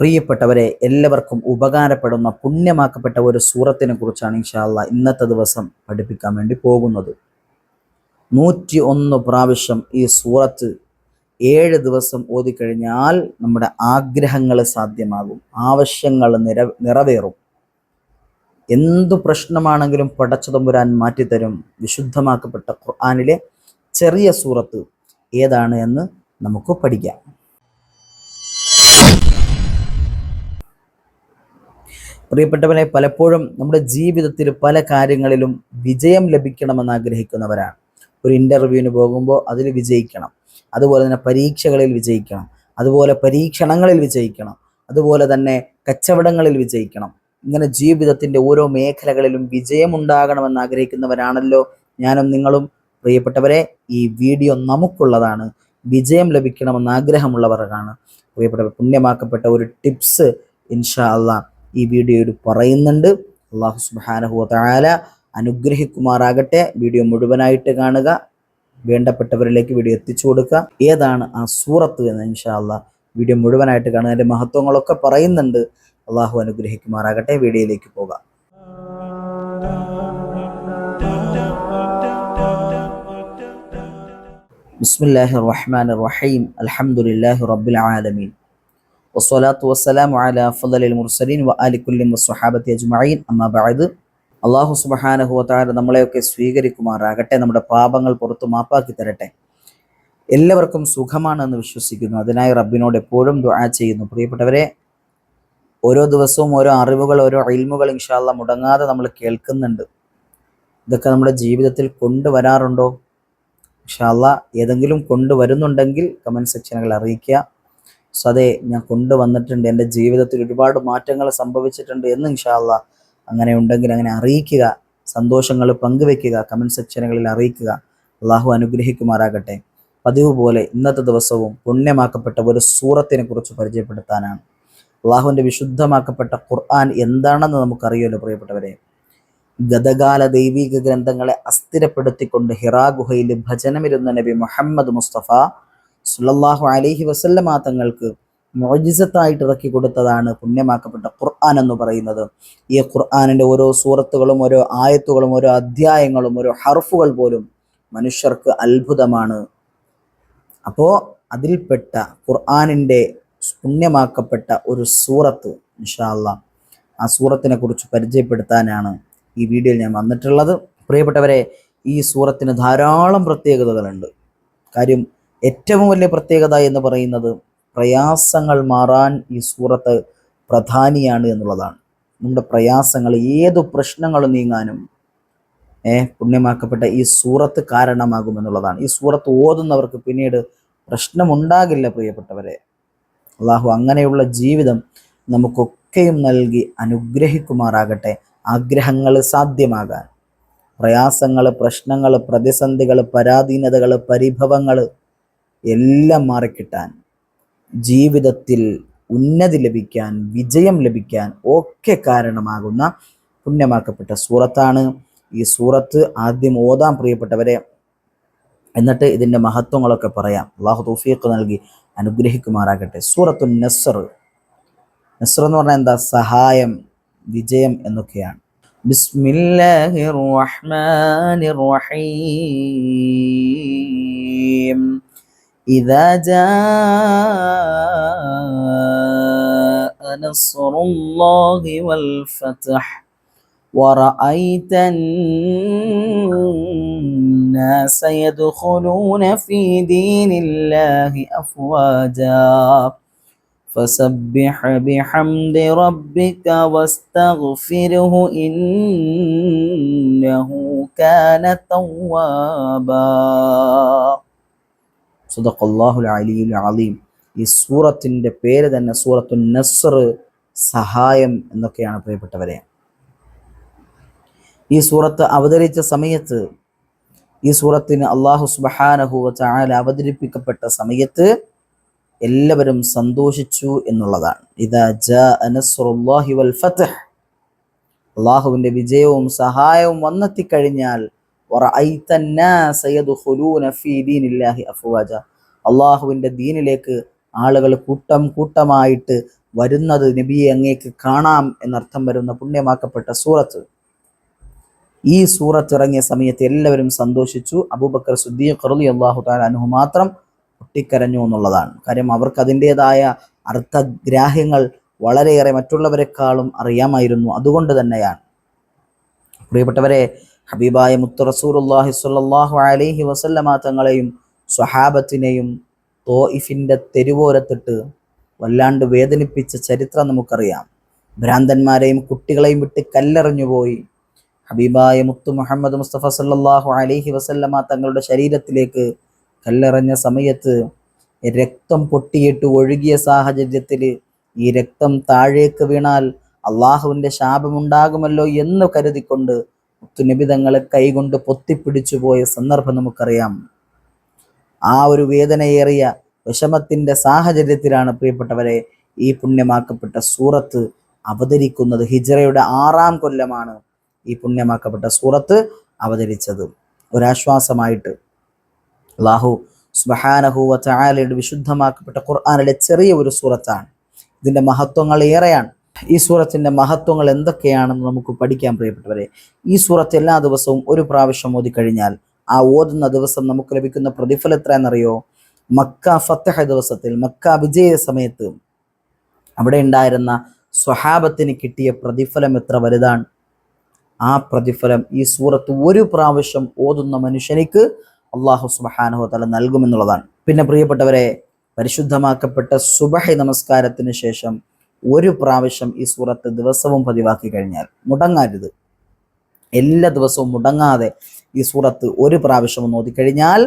പ്രിയപ്പെട്ടവരെ എല്ലാവർക്കും ഉപകാരപ്പെടുന്ന പുണ്യമാക്കപ്പെട്ട ഒരു സൂറത്തിനെ കുറിച്ചാണ് ഇൻഷാല്ല ഇന്നത്തെ ദിവസം പഠിപ്പിക്കാൻ വേണ്ടി പോകുന്നത്. നൂറ്റി ഒന്ന് പ്രാവശ്യം ഈ സൂറത്ത് ഏഴ് ദിവസം ഓതിക്കഴിഞ്ഞാൽ നമ്മുടെ ആഗ്രഹങ്ങൾ സാധ്യമാകും ആവശ്യങ്ങൾ നിര നിറവേറും. എന്തു പ്രശ്നമാണെങ്കിലും പടച്ചതമ്പുരാൻ മാറ്റിത്തരും. വിശുദ്ധമാക്കപ്പെട്ട ഖുർആാനിലെ ചെറിയ സൂറത്ത് ഏതാണ് എന്ന് നമുക്ക് പഠിക്കാം. പ്രിയപ്പെട്ടവരെ പലപ്പോഴും നമ്മുടെ ജീവിതത്തിൽ പല കാര്യങ്ങളിലും വിജയം ലഭിക്കണമെന്ന് ആഗ്രഹിക്കുന്നവരാണ്. ഒരു ഇന്റർവ്യൂവിന് പോകുമ്പോൾ അതിൽ വിജയിക്കണം. അതുപോലെ തന്നെ പരീക്ഷകളിൽ വിജയിക്കണം. അതുപോലെ പരീക്ഷണങ്ങളിൽ വിജയിക്കണം. അതുപോലെ തന്നെ കച്ചവടങ്ങളിൽ വിജയിക്കണം. ഇങ്ങനെ ജീവിതത്തിന്റെ ഓരോ മേഖലകളിലും വിജയം ഉണ്ടാകണമെന്ന് ആഗ്രഹിക്കുന്നവരാണല്ലോ ഞാനും നിങ്ങളും. പ്രിയപ്പെട്ടവരെ ഈ വീഡിയോ നമുക്കുള്ളതാണ്. വിജയം ലഭിക്കണമെന്ന് ആഗ്രഹമുള്ളവർക്കാണ് പ്രിയപ്പെട്ടവർ പുണ്യമാക്കപ്പെട്ട ഒരു ടിപ്സ് ഇൻഷാ അള്ളാഹ് ഈ വീഡിയോയിൽ പറയുന്നുണ്ട്. അള്ളാഹു സുബാനഹു താല അനുഗ്രഹിക്കുമാറാകട്ടെ. വീഡിയോ മുഴുവനായിട്ട് കാണുക. വേണ്ടപ്പെട്ടവരിലേക്ക് വീഡിയോ എത്തിച്ചു കൊടുക്കുക. ഏതാണ് ആ സൂറത്ത് എന്ന് ഇൻഷാല്ല വീഡിയോ മുഴുവനായിട്ട് കാണുക. അതിന്റെ മഹത്വങ്ങളൊക്കെ പറയുന്നുണ്ട്. അള്ളാഹു അനുഗ്രഹിക്കുമാറാകട്ടെ. വീഡിയോയിലേക്ക് പോകാം. ബിസ്മില്ലാഹി റഹ്മാൻ റഹീം. അൽഹംദുലില്ലാഹി റബ്ബിൽ ആലമീൻ. വസ്സലാത്തു വസ്സലാമു അലാ അഫ്ളലിൽ മുർസലീൻ വ ആലി കുല്ലി വസ്സഹാബത്തി അജ്മഈൻ അമ്മാ ബഅദ് അള്ളാഹു സുബ്ഹാനഹു വ തആല നമ്മളെയൊക്കെ സ്വീകരിക്കുമാറാകട്ടെ. നമ്മുടെ പാപങ്ങൾ പുറത്തു മാപ്പാക്കി തരട്ടെ. എല്ലാവർക്കും സുഖമാണെന്ന് വിശ്വസിക്കുന്നു. അതിനായി റബ്ബിനോട് എപ്പോഴും ദുആ ചെയ്യുന്നു. പ്രിയപ്പെട്ടവരെ ഓരോ ദിവസവും ഓരോ അറിവുകൾ ഓരോ ഇൽമുകൾ ഇൻഷാല്ല മുടങ്ങാതെ നമ്മൾ കേൾക്കുന്നുണ്ട്. ഇതൊക്കെ നമ്മുടെ ജീവിതത്തിൽ കൊണ്ടുവരാറുണ്ടോ? ഇൻഷാല്ല ഏതെങ്കിലും കൊണ്ടുവരുന്നുണ്ടെങ്കിൽ കമന്റ് സെക്ഷനുകൾ അറിയിക്കുക. സോ അതെ ഞാൻ കൊണ്ടുവന്നിട്ടുണ്ട്. എന്റെ ജീവിതത്തിൽ ഒരുപാട് മാറ്റങ്ങൾ സംഭവിച്ചിട്ടുണ്ട് എന്ന് ഇൻഷാല്ല അങ്ങനെ ഉണ്ടെങ്കിൽ അങ്ങനെ അറിയിക്കുക. സന്തോഷങ്ങൾ പങ്കുവെക്കുക കമന്റ് സെക്ഷനുകളിൽ അറിയിക്കുക. അള്ളാഹു അനുഗ്രഹിക്കുമാറാകട്ടെ. പതിവ് പോലെ ഇന്നത്തെ ദിവസവും പുണ്യമാക്കപ്പെട്ട ഒരു സൂറത്തിനെ കുറിച്ച് പരിചയപ്പെടുത്താനാണ്. അള്ളാഹുവിന്റെ വിശുദ്ധമാക്കപ്പെട്ട ഖുർആൻ എന്താണെന്ന് നമുക്കറിയുമല്ലോ പ്രിയപ്പെട്ടവരെ. ഗതകാല ദൈവിക ഗ്രന്ഥങ്ങളെ അസ്ഥിരപ്പെടുത്തിക്കൊണ്ട് ഹിറാ ഗുഹയിൽ ഭജനമിരുന്ന നബി മുഹമ്മദ് മുസ്തഫ സുല്ലല്ലാഹു അലൈഹി വസല്ലമ തങ്ങൾക്ക് മോജിസത്തായിട്ട് ഇറക്കി കൊടുത്തതാണ് പുണ്യമാക്കപ്പെട്ട ഖുർആൻ എന്ന് പറയുന്നത്. ഈ ഖുർആാനിന്റെ ഓരോ സൂറത്തുകളും ഓരോ ആയത്തുകളും ഓരോ അധ്യായങ്ങളും ഓരോ ഹർഫുകൾ പോലും മനുഷ്യർക്ക് അത്ഭുതമാണ്. അപ്പോൾ അതിൽപ്പെട്ട ഖുർആാനിന്റെ പുണ്യമാക്കപ്പെട്ട ഒരു സൂറത്ത് ഇൻഷാല്ല ആ സൂറത്തിനെ കുറിച്ച് പരിചയപ്പെടുത്താനാണ് ഈ വീഡിയോയിൽ ഞാൻ വന്നിട്ടുള്ളത്. പ്രിയപ്പെട്ടവരെ ഈ സൂറത്തിന് ധാരാളം പ്രത്യേകതകളുണ്ട്. കാര്യം ഏറ്റവും വലിയ പ്രത്യേകത എന്ന് പറയുന്നത് പ്രയാസങ്ങൾ മാറാൻ ഈ സൂറത്ത് പ്രധാനിയാണ് എന്നുള്ളതാണ്. നമ്മുടെ പ്രയാസങ്ങൾ ഏതു പ്രശ്നങ്ങൾ നീങ്ങാനും ഏ പുണ്യമാക്കപ്പെട്ട ഈ സൂറത്ത് കാരണമാകുമെന്നുള്ളതാണ് ഈ സൂറത്ത് ഓതുന്നവർക്ക് പിന്നീട് പ്രശ്നമുണ്ടാകില്ല പ്രിയപ്പെട്ടവരെ. അള്ളാഹു അങ്ങനെയുള്ള ജീവിതം നമുക്കൊക്കെയും നൽകി അനുഗ്രഹിക്കുമാറാകട്ടെ. ആഗ്രഹങ്ങൾ സാധ്യമാകാൻ. പ്രയാസങ്ങൾ പ്രശ്നങ്ങൾ പ്രതിസന്ധികൾ പരാധീനതകൾ പരിഭവങ്ങൾ എല്ലാം മാറിക്കിട്ടാൻ ജീവിതത്തിൽ ഉന്നതി ലഭിക്കാൻ വിജയം ലഭിക്കാൻ ഒക്കെ കാരണമാകുന്ന പുണ്യമാക്കപ്പെട്ട സൂറത്താണ് ഈ സൂറത്ത്. ആദ്യം ഓതാൻ പ്രിയപ്പെട്ടവരെ. എന്നിട്ട് ഇതിന്റെ മഹത്വങ്ങളൊക്കെ പറയാം. അള്ളാഹു തൗഫീഖ് നൽകി അനുഗ്രഹിക്കുമാറാകട്ടെ. സൂറത്തു നസർ. നസർ എന്ന് പറഞ്ഞാൽ എന്താ? സഹായം വിജയം എന്നൊക്കെയാണ്. ബിസ്മില്ലാഹിർ റഹ്മാനിർ റഹീം. إذا جاء نصر الله والفتح ورأيت الناس يدخلون في دين الله أفواجا فسبح بحمد ربك واستغفره إنه كان توابا സുദഖല്ലാഹുൽ അലിയുൽ അലീം. ഈ സൂറത്തിന്റെ പേര് തന്നെ സൂറത്തു നസർ സഹായം എന്നൊക്കെയാണ് പ്രിയപ്പെട്ടവരെ. ഈ സൂറത്ത് അവതരിച്ച സമയത്ത് ഈ സൂറത്തിന് അള്ളാഹു സുബഹാനഹു ചായാല അവതരിപ്പിക്കപ്പെട്ട സമയത്ത് എല്ലാവരും സന്തോഷിച്ചു എന്നുള്ളതാണ്. ഇതാ ജാഹി വൽ ഫത്ഹ്. അള്ളാഹുവിന്റെ വിജയവും സഹായവും വന്നെത്തിക്കഴിഞ്ഞാൽ അള്ളാഹുവിന്റെ ദീനിലേക്ക് ആളുകൾ കൂട്ടം കൂട്ടമായിട്ട് വരുന്നത് നബിയെ അങ്ങേക്ക് കാണാം എന്നർത്ഥം വരുന്ന പുണ്യമാക്കപ്പെട്ട സൂറത്ത്. ഈ സൂറത്ത് ഇറങ്ങിയ സമയത്ത് എല്ലാവരും സന്തോഷിച്ചു. അബൂബക്കർ സുദ്ദീഖ് റളി അള്ളാഹു അനുഹു മാത്രം പൊട്ടിക്കരഞ്ഞു എന്നുള്ളതാണ്. കാര്യം അവർക്ക് അതിന്റെതായ അർത്ഥഗ്രാഹ്യങ്ങൾ വളരെയേറെ മറ്റുള്ളവരെക്കാളും അറിയാമായിരുന്നു. അതുകൊണ്ട് തന്നെയാണ്. പ്രിയപ്പെട്ടവരെ ഹബീബായ മുത്തു റസൂലുള്ളാഹി സ്വല്ലല്ലാഹു അലൈഹി വസല്ലമ തങ്ങളെയും സ്വഹാബത്തിനെയും തോയിഫിന്റെ തെരുവോരത്തിട്ട് വല്ലാണ്ട് വേദനിപ്പിച്ച ചരിത്രം നമുക്കറിയാം. ഭ്രാന്തന്മാരെയും കുട്ടികളെയും വിട്ട് കല്ലെറിഞ്ഞുപോയി ഹബീബായ മുത്തു മുഹമ്മദ് മുസ്തഫ സല്ലാഹു അലൈഹി വസല്ലമ തങ്ങളുടെ ശരീരത്തിലേക്ക് കല്ലെറിഞ്ഞ സമയത്ത് രക്തം പൊട്ടിയിട്ട് ഒഴുകിയ സാഹചര്യത്തിൽ ഈ രക്തം താഴേക്ക് വീണാൽ അള്ളാഹുവിന്റെ ശാപമുണ്ടാകുമല്ലോ എന്ന് കരുതിക്കൊണ്ട് മുത്തുനബി തങ്ങളെ കൈകൊണ്ട് പൊത്തിപ്പിടിച്ചു പോയ സന്ദർഭം നമുക്കറിയാം. ആ ഒരു വേദനയേറിയ വിഷമത്തിന്റെ സാഹചര്യത്തിലാണ് പ്രിയപ്പെട്ടവരെ ഈ പുണ്യമാക്കപ്പെട്ട സൂറത്ത് അവതരിക്കുന്നത്. ഹിജറയുടെ ആറാം കൊല്ലമാണ് ഈ പുണ്യമാക്കപ്പെട്ട സൂറത്ത് അവതരിച്ചത്. ഒരാശ്വാസമായിട്ട് അള്ളാഹു സുബഹാനഹുവ ചായാലയുടെ വിശുദ്ധമാക്കപ്പെട്ട ഖുർആാനിലെ ചെറിയ ഒരു സൂറത്താണ്. ഇതിന്റെ മഹത്വങ്ങൾ ഏറെയാണ്. ഈ സൂറത്തിന്റെ മഹത്വങ്ങൾ എന്തൊക്കെയാണെന്ന് നമുക്ക് പഠിക്കാൻ പ്രിയപ്പെട്ടവരെ ഈ സൂറത്ത് എല്ലാ ദിവസവും ഒരു പ്രാവശ്യം ഓതിക്കഴിഞ്ഞാൽ ആ ഓതുന്ന ദിവസം നമുക്ക് ലഭിക്കുന്ന പ്രതിഫലം എത്രയെന്നറിയോ മക്ക ഫത്തഹ ദിവസത്തിൽ മക്ക വിജയ സമയത്ത് അവിടെ ഉണ്ടായിരുന്ന സ്വഹാബത്തിന് കിട്ടിയ പ്രതിഫലം എത്ര വലുതാണ്? ആ പ്രതിഫലം ഈ സൂറത്ത് ഒരു പ്രാവശ്യം ഓതുന്ന മനുഷ്യനിക്ക് അള്ളാഹു സുബഹാനഹു തല നൽകുമെന്നുള്ളതാണ്. പിന്നെ പ്രിയപ്പെട്ടവരെ പരിശുദ്ധമാക്കപ്പെട്ട സുബഹി നമസ്കാരത്തിന് ശേഷം ഒരു പ്രാവശ്യം ഈ സൂറത്ത് ദിവസവും പതിവാക്കി കഴിഞ്ഞാൽ മുടങ്ങരുത്. എല്ലാ ദിവസവും മുടങ്ങാതെ ഈ സൂറത്ത് ഒരു പ്രാവശ്യം ഒന്ന് ഓതിക്കഴിഞ്ഞാൽ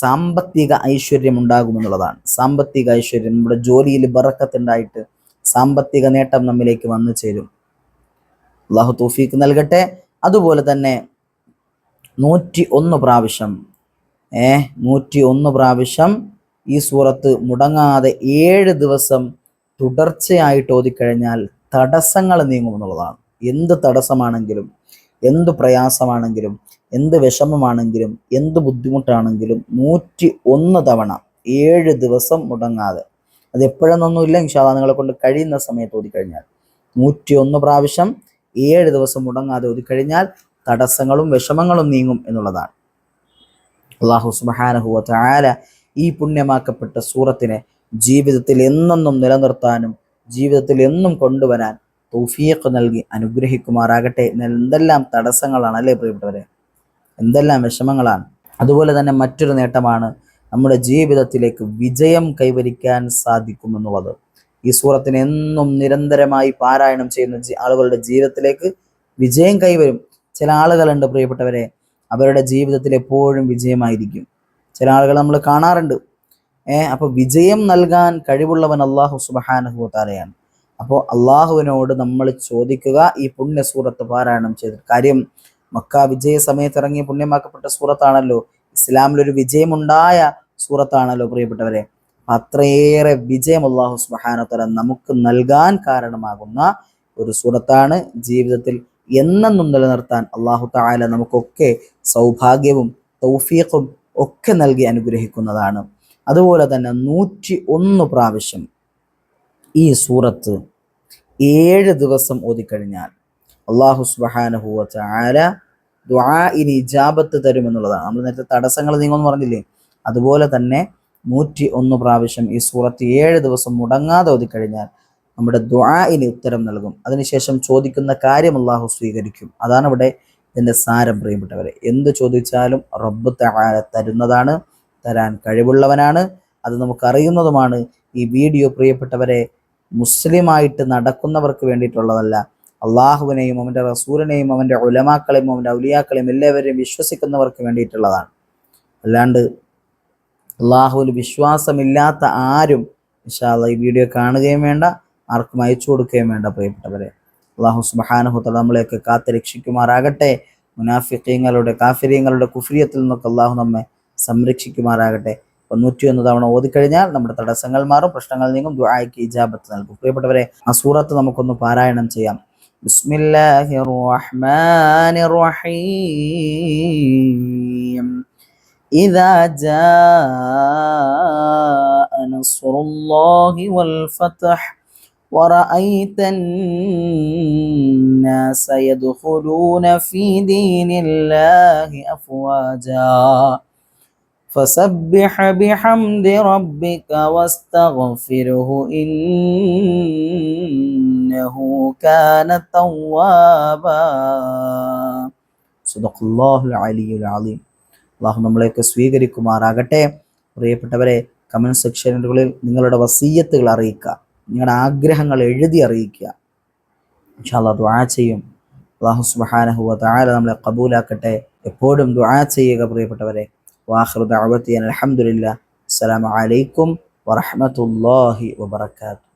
സാമ്പത്തിക ഐശ്വര്യം ഉണ്ടാകുമെന്നുള്ളതാണ് സാമ്പത്തിക ഐശ്വര്യം നമ്മുടെ ജോലിയിൽ ബറക്കത്തുണ്ടായിട്ട് സാമ്പത്തിക നേട്ടം നമ്മിലേക്ക് വന്നു ചേരും. അള്ളാഹു തോഫീക്ക് നൽകട്ടെ. അതുപോലെ തന്നെ നൂറ്റി ഒന്ന് പ്രാവശ്യം ഏ നൂറ്റി ഒന്ന് പ്രാവശ്യം ഈ സൂറത്ത് മുടങ്ങാതെ ഏഴ് ദിവസം തുടർച്ചയായിട്ട് ഓതിക്കഴിഞ്ഞാൽ തടസ്സങ്ങൾ നീങ്ങുമെന്നുള്ളതാണ് എന്ത് തടസ്സമാണെങ്കിലും എന്ത് പ്രയാസമാണെങ്കിലും എന്ത് വിഷമമാണെങ്കിലും എന്ത് ബുദ്ധിമുട്ടാണെങ്കിലും നൂറ്റി ഒന്ന് തവണ ഏഴ് ദിവസം മുടങ്ങാതെ അത് എപ്പോഴെന്നൊന്നുമില്ല ഇൻഷാല്ല നിങ്ങളെ കൊണ്ട് കഴിയുന്ന സമയത്ത് ഓതിക്കഴിഞ്ഞാൽ. നൂറ്റി ഒന്ന് പ്രാവശ്യം ഏഴ് ദിവസം മുടങ്ങാതെ ഓതിക്കഴിഞ്ഞാൽ തടസ്സങ്ങളും വിഷമങ്ങളും നീങ്ങും എന്നുള്ളതാണ്. അള്ളാഹു സുബഹാനഹുവ താല ഈ പുണ്യമാക്കപ്പെട്ട സൂറത്തിനെ ജീവിതത്തിൽ എന്നെന്നും നിലനിർത്താനും ജീവിതത്തിൽ എന്നും കൊണ്ടുവരാൻ തൗഫീഖ് നൽകി അനുഗ്രഹിക്കുമാറാകട്ടെ എന്തെല്ലാം തടസ്സങ്ങളാണ് അല്ലേ പ്രിയപ്പെട്ടവരെ? എന്തെല്ലാം വിഷമങ്ങളാണ്? അതുപോലെ തന്നെ മറ്റൊരു നേട്ടമാണ് നമ്മുടെ ജീവിതത്തിലേക്ക് വിജയം കൈവരിക്കാൻ സാധിക്കുമെന്നുള്ളത്. ഈ സൂറത്തിന് എന്നും നിരന്തരമായി പാരായണം ചെയ്യുന്ന ആളുകളുടെ ജീവിതത്തിലേക്ക് വിജയം കൈവരും. ചില ആളുകളുണ്ട് പ്രിയപ്പെട്ടവരെ അവരുടെ ജീവിതത്തിൽ എപ്പോഴും വിജയമായിരിക്കും. ചില ആളുകൾ നമ്മൾ കാണാറുണ്ട്. ഏഹ് അപ്പൊ വിജയം നൽകാൻ കഴിവുള്ളവൻ അള്ളാഹു സുബഹാനഹു താരയാണ് അപ്പോൾ അള്ളാഹുവിനോട് നമ്മൾ ചോദിക്കുക ഈ പുണ്യ സൂറത്ത് പാരായണം ചെയ്ത് കാര്യം മക്ക വിജയ സമയത്ത് ഇറങ്ങിയ പുണ്യമാക്കപ്പെട്ട സൂറത്താണല്ലോ. ഇസ്ലാമിലൊരു വിജയമുണ്ടായ സൂറത്താണല്ലോ പ്രിയപ്പെട്ടവരെ. അപ്പൊ അത്രയേറെ വിജയം അള്ളാഹു സുബഹാനത്തല നമുക്ക് നൽകാൻ കാരണമാകുന്ന ഒരു സൂറത്താണ്. ജീവിതത്തിൽ എന്നെന്നും നിലനിർത്താൻ അള്ളാഹു താല നമുക്കൊക്കെ സൗഭാഗ്യവും തൗഫീഖും ഒക്കെ നൽകി അനുഗ്രഹിക്കുന്നതാണ്. അതുപോലെ തന്നെ നൂറ്റി ഒന്ന് പ്രാവശ്യം ഈ സൂറത്ത് ഏഴ് ദിവസം ഓതിക്കഴിഞ്ഞാൽ അള്ളാഹു സുബഹാനഹുവ ചാല ദ്വാഇനി ഇജാബത്ത് തരുമെന്നുള്ളതാണ്. നമ്മൾ നേരത്തെ തടസ്സങ്ങൾ നീങ്ങുമെന്ന് പറഞ്ഞില്ലേ? അതുപോലെ തന്നെ നൂറ്റി ഒന്ന് പ്രാവശ്യം ഈ സൂറത്ത് ഏഴ് ദിവസം മുടങ്ങാതെ ഓതിക്കഴിഞ്ഞാൽ നമ്മുടെ ദ്വാഇന് ഉത്തരം നൽകും. അതിനുശേഷം ചോദിക്കുന്ന കാര്യം അള്ളാഹു സ്വീകരിക്കും. അതാണ് ഇവിടെ ഇതിന്റെ സാരം പ്രിയപ്പെട്ടവരെ. എന്ത് ചോദിച്ചാലും റബ്ബ് തരുന്നതാണ്. തരാൻ കഴിവുള്ളവനാണ്. അത് നമുക്കറിയുന്നതുമാണ്. ഈ വീഡിയോ പ്രിയപ്പെട്ടവരെ മുസ്ലിമായിട്ട് നടക്കുന്നവർക്ക് വേണ്ടിയിട്ടുള്ളതല്ല. അള്ളാഹുവിനെയും അവന്റെ റസൂലിനെയും അവന്റെ ഉലമാക്കളെയും അവന്റെ ഔലിയാക്കളെയും എല്ലാവരെയും വിശ്വസിക്കുന്നവർക്ക് വേണ്ടിയിട്ടുള്ളതാണ്. അല്ലാണ്ട് അള്ളാഹുവിൽ വിശ്വാസമില്ലാത്ത ആരും ഇൻഷാല്ല ഈ വീഡിയോ കാണുകയും വേണ്ട ആർക്കും അയച്ചു കൊടുക്കുകയും വേണ്ട പ്രിയപ്പെട്ടവരെ. അള്ളാഹു സുബഹാനുഹുത്തല നമ്മളെയൊക്കെ കാത്ത് രക്ഷിക്കുമാറാകട്ടെ മുനാഫിക്കീങ്ങളുടെ കാഫിരീങ്ങളുടെ കുഫ്രിയത്തിൽ നിന്നൊക്കെ അള്ളാഹു നമ്മെ സംരക്ഷിക്കുമാറാകട്ടെ അപ്പോൾ നൂറ്റിയൊന്ന് തവണ ഓതിക്കഴിഞ്ഞാൽ നമ്മുടെ തടസ്സങ്ങൾ മാറും പ്രശ്നങ്ങൾ നീങ്ങും ദുആയ്ക്ക് ഇജാബത്ത് നൽകും പ്രിയപ്പെട്ടവരെ ആ സൂറത്ത് നമുക്കൊന്ന് പാരായണം ചെയ്യാം ബിസ്മില്ലാഹിർ റഹ്മാനിർ റഹീം إذا جاء نصر الله والفتح ورأيت الناس يدخلون في دين الله أفواجا فسبح بحمد ربك واستغفره إنه كان توابا صدق الله العلي العظيم അള്ളാഹു നമ്മളെയൊക്കെ സ്വീകരിക്കുമാറാകട്ടെ പ്രിയപ്പെട്ടവരെ കമൻറ്റ് സെക്ഷനുകളിൽ നിങ്ങളുടെ വസീയത്തുകൾ അറിയിക്കുക നിങ്ങളുടെ ആഗ്രഹങ്ങൾ എഴുതി അറിയിക്കുക ഇൻഷാല്ലാ ദുആ ചെയ്യും അള്ളാഹു സുബ്ഹാനഹു വ തആല നമ്മളെ കബൂലാക്കട്ടെ എപ്പോഴും ദുആ ചെയ്യുക പ്രിയപ്പെട്ടവരെ وآخر دعوتي أن الحمد لله. السلام عليكم ورحمة الله وبركاته.